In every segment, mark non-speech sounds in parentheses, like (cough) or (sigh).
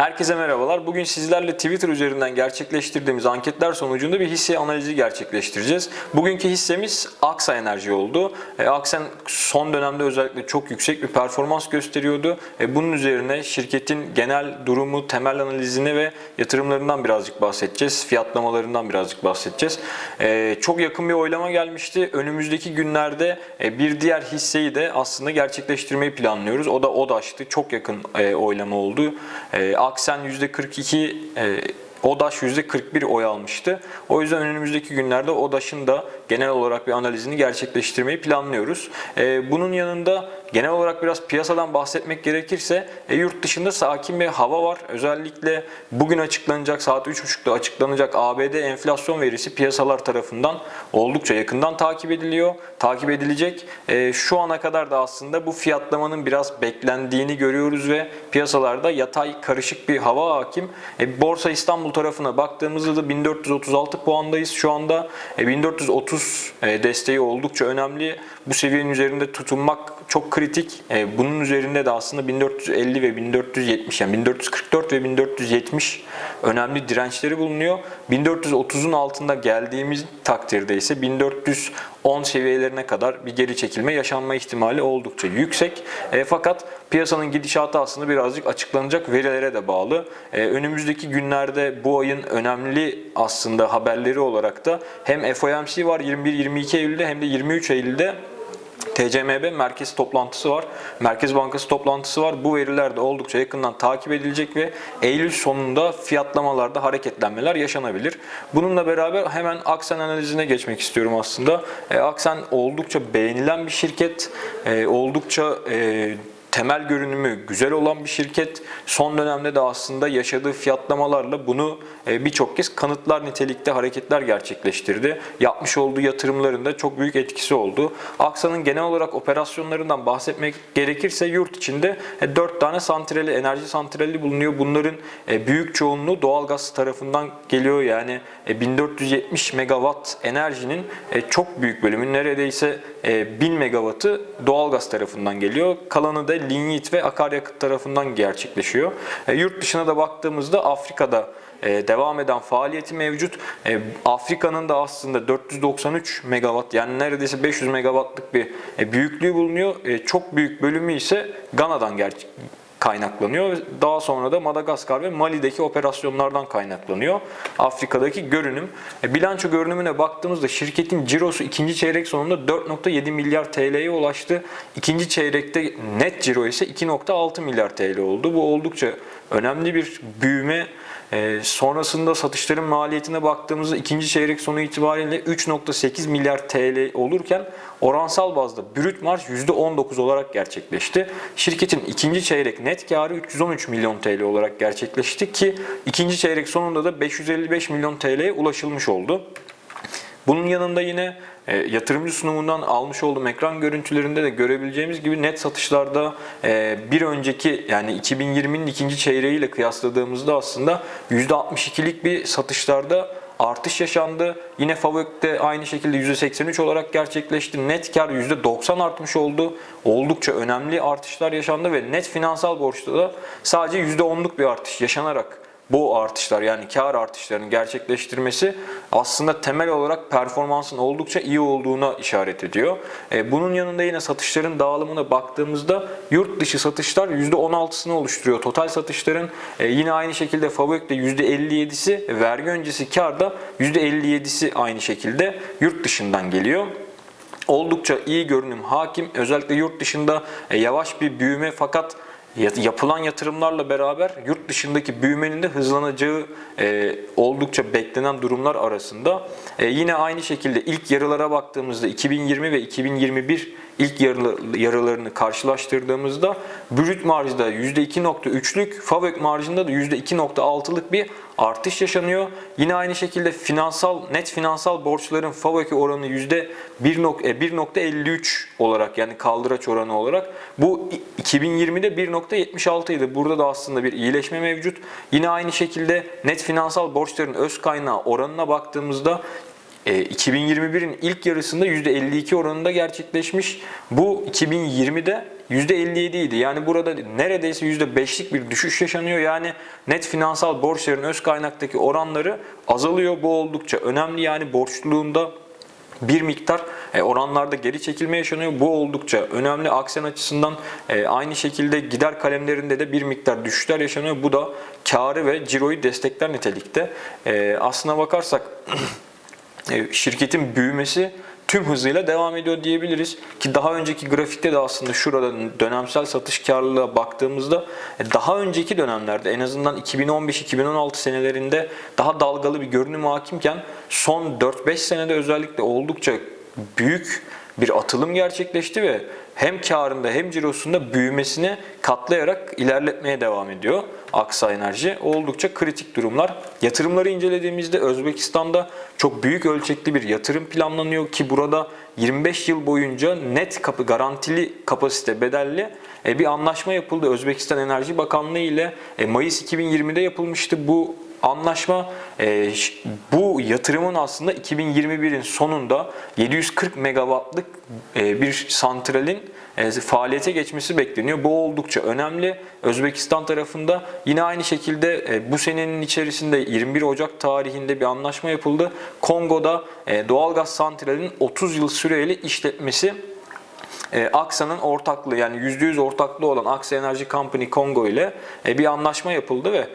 Herkese merhabalar. Bugün sizlerle Twitter üzerinden gerçekleştirdiğimiz anketler sonucunda bir hisse analizi gerçekleştireceğiz. Bugünkü hissemiz Aksa Enerji oldu. E, Aksa son dönemde özellikle çok yüksek bir performans gösteriyordu. E, bunun üzerine şirketin genel durumu, temel analizini ve yatırımlarından birazcık bahsedeceğiz. Fiyatlamalarından birazcık bahsedeceğiz. E, çok yakın bir oylama gelmişti. Önümüzdeki günlerde e, bir diğer hisseyi de aslında gerçekleştirmeyi planlıyoruz. O da ODAŞ'tı. Çok yakın e, oylama oldu. E, Aksen %42, e, ODAŞ %41 oy almıştı. O yüzden önümüzdeki günlerde ODAŞ'ın da genel olarak bir analizini gerçekleştirmeyi planlıyoruz. E, bunun yanında genel olarak biraz piyasadan bahsetmek gerekirse e, yurt dışında sakin bir hava var. Özellikle bugün açıklanacak saat 3.30'da açıklanacak ABD enflasyon verisi piyasalar tarafından oldukça yakından takip ediliyor. Takip edilecek. E, şu ana kadar da aslında bu fiyatlamanın biraz beklendiğini görüyoruz ve piyasalarda yatay karışık bir hava hakim. E, Borsa İstanbul tarafına baktığımızda da 1436 puandayız şu anda. E, 1430 e, desteği oldukça önemli. Bu seviyenin üzerinde tutunmak çok kritik. E, bunun üzerinde de aslında 1450 ve 1470 yani 1444 ve 1470 önemli dirençleri bulunuyor. 1430'un altında geldiğimiz takdirde ise 1410 seviyelerine kadar bir geri çekilme yaşanma ihtimali oldukça yüksek. E, fakat piyasanın gidişatı aslında birazcık açıklanacak verilere de bağlı. E, önümüzdeki günlerde bu ayın önemli aslında haberleri olarak da hem FOMC var 21-22 Eylül'de hem de 23 Eylül'de TCMB merkez toplantısı var. Merkez Bankası toplantısı var. Bu veriler de oldukça yakından takip edilecek ve Eylül sonunda fiyatlamalarda hareketlenmeler yaşanabilir. Bununla beraber hemen Aksen analizine geçmek istiyorum aslında. E, Aksen oldukça beğenilen bir şirket. E, oldukça e, temel görünümü güzel olan bir şirket. Son dönemde de aslında yaşadığı fiyatlamalarla bunu e, birçok kez kanıtlar nitelikte hareketler gerçekleştirdi. Yapmış olduğu yatırımlarında çok büyük etkisi oldu. Aksa'nın genel olarak operasyonlarından bahsetmek gerekirse yurt içinde 4 tane santrali, enerji santrali bulunuyor. Bunların e, büyük çoğunluğu doğalgaz tarafından geliyor. Yani e, 1470 megawatt enerjinin e, çok büyük bölümü neredeyse e, 1000 megawattı doğalgaz tarafından geliyor. Kalanı da linyit ve akaryakıt tarafından gerçekleşiyor. E, yurt dışına da baktığımızda Afrika'da e, devam eden faaliyeti mevcut. E, Afrika'nın da aslında 493 megawatt yani neredeyse 500 megawattlık bir büyüklüğü bulunuyor. Çok büyük bölümü ise Gana'dan gerçek kaynaklanıyor. Daha sonra da Madagaskar ve Mali'deki operasyonlardan kaynaklanıyor. Afrika'daki görünüm. E, bilanço görünümüne baktığımızda şirketin cirosu ikinci çeyrek sonunda 4.7 milyar TL'ye ulaştı. İkinci çeyrekte net ciro ise 2.6 milyar TL oldu. Bu oldukça önemli bir büyüme. E, sonrasında satışların maliyetine baktığımızda ikinci çeyrek sonu itibariyle 3.8 milyar TL olurken oransal bazda brüt marj %19 olarak gerçekleşti. Şirketin ikinci çeyrek net karı 313 milyon TL olarak gerçekleşti ki ikinci çeyrek sonunda da 555 milyon TL'ye ulaşılmış oldu. Bunun yanında yine e, yatırımcı sunumundan almış olduğum ekran görüntülerinde de görebileceğimiz gibi net satışlarda e, bir önceki yani 2020'nin ikinci çeyreğiyle kıyasladığımızda aslında %62'lik bir satışlarda artış yaşandı. Yine Favök'te aynı şekilde %83 olarak gerçekleşti. Net kar %90 artmış oldu. Oldukça önemli artışlar yaşandı ve net finansal borçta da sadece %10'luk bir artış yaşanarak bu artışlar yani kar artışlarının gerçekleştirmesi aslında temel olarak performansın oldukça iyi olduğuna işaret ediyor. E, bunun yanında yine satışların dağılımına baktığımızda yurt dışı satışlar %16'sını oluşturuyor. Total satışların e, yine aynı şekilde Favök'te %57'si, vergi öncesi kar da %57'si aynı şekilde yurt dışından geliyor oldukça iyi görünüm hakim. Özellikle yurt dışında e, yavaş bir büyüme fakat yapılan yatırımlarla beraber yurt dışındaki büyümenin de hızlanacağı e, oldukça beklenen durumlar arasında. E, yine aynı şekilde ilk yarılara baktığımızda 2020 ve 2021 ilk yarılar, yarılarını karşılaştırdığımızda brüt marjda %2.3'lük, fabrik marjında da %2.6'lık bir artış yaşanıyor. Yine aynı şekilde finansal net finansal borçların fabrik oranı %1.53 olarak yani kaldıraç oranı olarak bu 2020'de 1.76 idi. Burada da aslında bir iyileşme mevcut. Yine aynı şekilde net finansal borçların öz kaynağı oranına baktığımızda 2021'in ilk yarısında %52 oranında gerçekleşmiş. Bu 2020'de %57 idi. Yani burada neredeyse %5'lik bir düşüş yaşanıyor. Yani net finansal borçların öz kaynaktaki oranları azalıyor. Bu oldukça önemli. Yani borçluluğunda bir miktar e, oranlarda geri çekilme yaşanıyor. Bu oldukça önemli. Aksen açısından e, aynı şekilde gider kalemlerinde de bir miktar düşüşler yaşanıyor. Bu da karı ve ciroyu destekler nitelikte. E, aslına bakarsak e, (clears throat) şirketin büyümesi tüm hızıyla devam ediyor diyebiliriz. Ki daha önceki grafikte de aslında şurada dönemsel satış karlılığa baktığımızda e, daha önceki dönemlerde en azından 2015-2016 senelerinde daha dalgalı bir görünüm hakimken son 4-5 senede özellikle oldukça büyük bir atılım gerçekleşti ve hem karında hem cirosunda büyümesini katlayarak ilerletmeye devam ediyor Aksa Enerji. Oldukça kritik durumlar. Yatırımları incelediğimizde Özbekistan'da çok büyük ölçekli bir yatırım planlanıyor ki burada 25 yıl boyunca net kapı garantili kapasite bedelli e, bir anlaşma yapıldı Özbekistan Enerji Bakanlığı ile E, Mayıs 2020'de yapılmıştı bu anlaşma e, bu yatırımın aslında 2021'in sonunda 740 megawattlık e, bir santralin e, faaliyete geçmesi bekleniyor. Bu oldukça önemli. Özbekistan tarafında yine aynı şekilde e, bu senenin içerisinde 21 Ocak tarihinde bir anlaşma yapıldı. Kongo'da e, doğalgaz santralinin 30 yıl süreli işletmesi e, Aksa'nın ortaklığı yani %100 ortaklığı olan Aksa Energy Company Kongo ile e, bir anlaşma yapıldı ve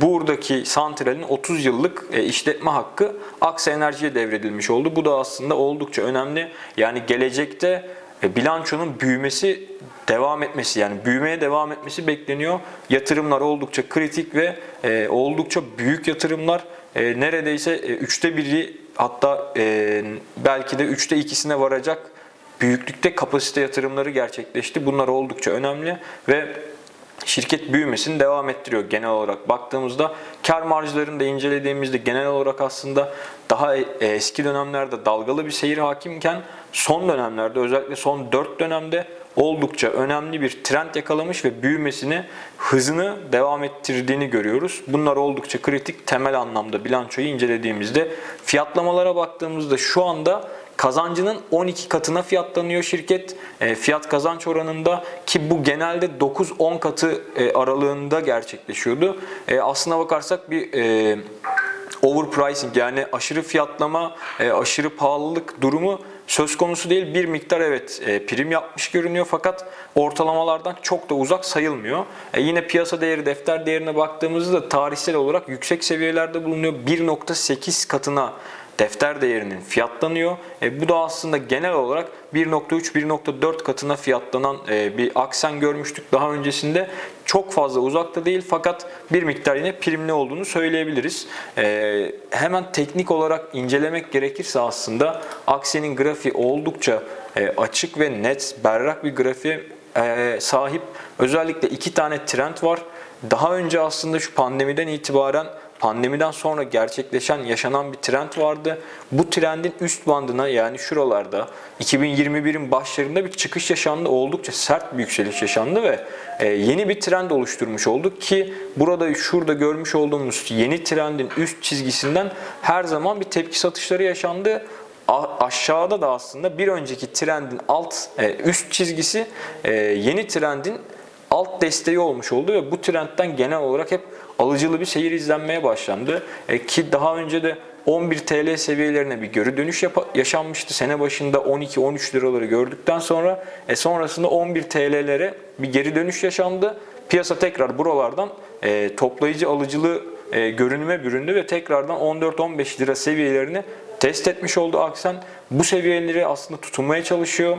buradaki santralin 30 yıllık e, işletme hakkı Aksa Enerji'ye devredilmiş oldu. Bu da aslında oldukça önemli. Yani gelecekte e, bilançonun büyümesi devam etmesi yani büyümeye devam etmesi bekleniyor. Yatırımlar oldukça kritik ve e, oldukça büyük yatırımlar. E, neredeyse e, üçte biri hatta e, belki de üçte ikisine varacak büyüklükte kapasite yatırımları gerçekleşti. Bunlar oldukça önemli ve şirket büyümesini devam ettiriyor genel olarak baktığımızda. Kar marjlarını da incelediğimizde genel olarak aslında daha e- eski dönemlerde dalgalı bir seyir hakimken son dönemlerde özellikle son 4 dönemde oldukça önemli bir trend yakalamış ve büyümesini, hızını devam ettirdiğini görüyoruz. Bunlar oldukça kritik temel anlamda bilançoyu incelediğimizde fiyatlamalara baktığımızda şu anda Kazancının 12 katına fiyatlanıyor şirket. E, fiyat kazanç oranında ki bu genelde 9-10 katı e, aralığında gerçekleşiyordu. E, aslına bakarsak bir e, overpricing yani aşırı fiyatlama, e, aşırı pahalılık durumu söz konusu değil. Bir miktar evet e, prim yapmış görünüyor fakat ortalamalardan çok da uzak sayılmıyor. E, yine piyasa değeri defter değerine baktığımızda tarihsel olarak yüksek seviyelerde bulunuyor. 1.8 katına defter değerinin fiyatlanıyor. E, bu da aslında genel olarak 1.3-1.4 katına fiyatlanan e, bir aksen görmüştük daha öncesinde. Çok fazla uzakta değil fakat bir miktar yine primli olduğunu söyleyebiliriz. E, hemen teknik olarak incelemek gerekirse aslında aksenin grafiği oldukça e, açık ve net, berrak bir grafiğe e, sahip. Özellikle iki tane trend var. Daha önce aslında şu pandemiden itibaren pandemiden sonra gerçekleşen, yaşanan bir trend vardı. Bu trendin üst bandına yani şuralarda 2021'in başlarında bir çıkış yaşandı. Oldukça sert bir yükseliş yaşandı ve e, yeni bir trend oluşturmuş olduk ki burada şurada görmüş olduğumuz yeni trendin üst çizgisinden her zaman bir tepki satışları yaşandı. Aşağıda da aslında bir önceki trendin alt e, üst çizgisi e, yeni trendin alt desteği olmuş oldu ve bu trendten genel olarak hep alıcılı bir seyir izlenmeye başlandı. E, ki daha önce de 11 TL seviyelerine bir geri dönüş yaşanmıştı. Sene başında 12-13 liraları gördükten sonra e, sonrasında 11 TL'lere bir geri dönüş yaşandı. Piyasa tekrar buralardan e, toplayıcı alıcılı e, görünüme büründü ve tekrardan 14-15 lira seviyelerini test etmiş oldu Aksen. Bu seviyeleri aslında tutunmaya çalışıyor.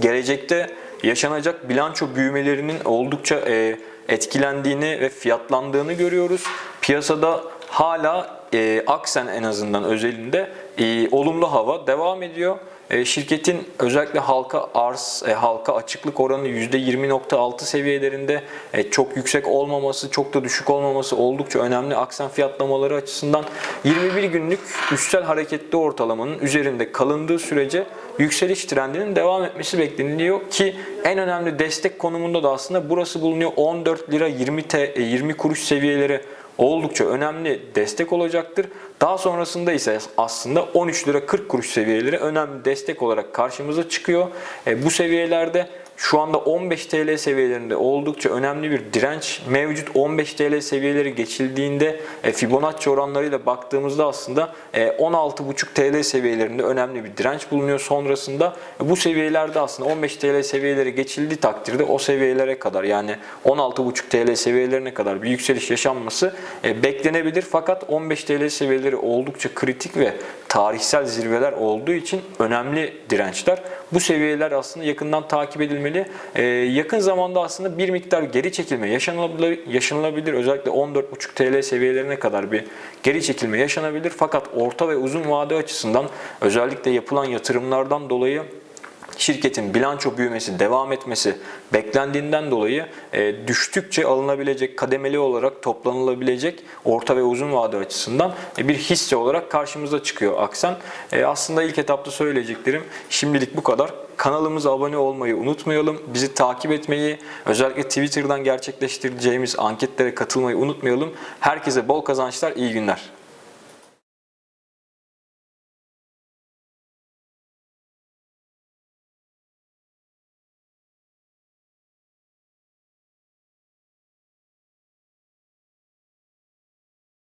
Gelecekte yaşanacak bilanço büyümelerinin oldukça e, etkilendiğini ve fiyatlandığını görüyoruz. Piyasada hala e, Aksen en azından özelinde e, olumlu hava devam ediyor. E, şirketin özellikle halka arz, e, halka açıklık oranı %20.6 seviyelerinde e, çok yüksek olmaması, çok da düşük olmaması oldukça önemli. Aksen fiyatlamaları açısından 21 günlük üstel hareketli ortalamanın üzerinde kalındığı sürece yükseliş trendinin devam etmesi bekleniyor ki en önemli destek konumunda da aslında burası bulunuyor. 14 lira 20 t, e, 20 kuruş seviyeleri oldukça önemli destek olacaktır. Daha sonrasında ise aslında 13 lira 40 kuruş seviyeleri önemli destek olarak karşımıza çıkıyor. E, bu seviyelerde Şu anda 15 TL seviyelerinde oldukça önemli bir direnç mevcut. 15 TL seviyeleri geçildiğinde e, Fibonacci oranlarıyla baktığımızda aslında e, 16,5 TL seviyelerinde önemli bir direnç bulunuyor sonrasında. E, Bu seviyelerde aslında 15 TL seviyeleri geçildiği takdirde o seviyelere kadar yani 16,5 TL seviyelerine kadar bir yükseliş yaşanması e, beklenebilir. Fakat 15 TL seviyeleri oldukça kritik ve tarihsel zirveler olduğu için önemli dirençler. Bu seviyeler aslında yakından takip edilmeli. Ee, yakın zamanda aslında bir miktar geri çekilme yaşanabilir, yaşanılabilir. Özellikle 14,5 TL seviyelerine kadar bir geri çekilme yaşanabilir. Fakat orta ve uzun vade açısından özellikle yapılan yatırımlardan dolayı şirketin bilanço büyümesi devam etmesi beklendiğinden dolayı e, düştükçe alınabilecek kademeli olarak toplanılabilecek orta ve uzun vade açısından e, bir hisse olarak karşımıza çıkıyor Aksen. E, aslında ilk etapta söyleyeceklerim şimdilik bu kadar. Kanalımıza abone olmayı unutmayalım. Bizi takip etmeyi, özellikle Twitter'dan gerçekleştireceğimiz anketlere katılmayı unutmayalım. Herkese bol kazançlar, iyi günler.